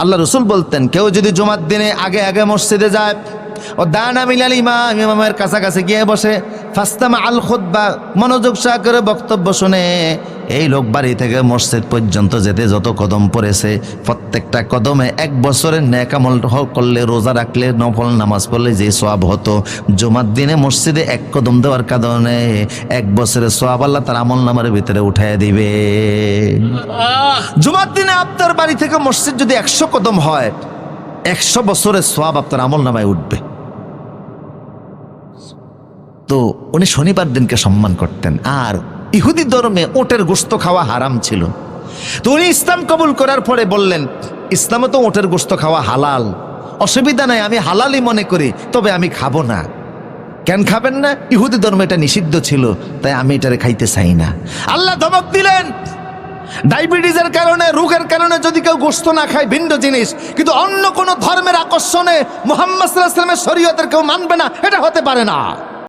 আল্লাহ রসুল বলতেন, কেউ যদি জুমার দিনে আগে আগে মসজিদে যায়, ও দানা মিলাল ইমাম, ইমামের কাছাকাছি গিয়ে বসে, ফাস্তামা আল খুদ্া মনোযোগ সহকারে বক্তব্য শুনে, এই লোক বাড়ি থেকে মসজিদ পর্যন্ত যেতে যত কদম পড়েছে, প্রত্যেকটা কদমে এক বছরের ন্যাকামল করলে, রোজা রাখলে, নফল নামাজ পড়লে যে সোয়াব হতো, জুমার দিনে মসজিদে এক কদম দেওয়ার কারণে এক বছরের সোয়াব আল্লাহ তার আমল নামার ভিতরে উঠায় দিবে। দিনে আপনার বাড়ি থেকে মসজিদ যদি একশো কদম হয়, একশো বছরের সোয়াব আপনার আমল নামায় উঠবে। তো উনি শনিবার দিনকে সম্মান করতেন। আর ইহুদি ধর্মে ওটের গোস্ত খাওয়া হারাম ছিল। তো উনি ইসলাম কবুল করার পরে বললেন, ইসলামে তো ওটের গোস্ত খাওয়া হালাল। অসুবিধা নাই, আমি হালালই মনে করি, তবে আমি খাব না। কেন খাবেন না? ইহুদি ধর্মে এটা নিষিদ্ধ ছিল, তাই আমি এটারে খাইতে চাই না। আল্লাহ ধমক দিলেন ডায়াবেটিসের কারণে, রোগের কারণে যদি কেউ গোস্ত না খায়, ভিন্ন জিনিস। কিন্তু অন্য কোনো ধর্মের আকর্ষণে মোহাম্মদ সাল্লাহ সাল্লামের শরীয়তের কেউ মানবে না, এটা হতে পারে না।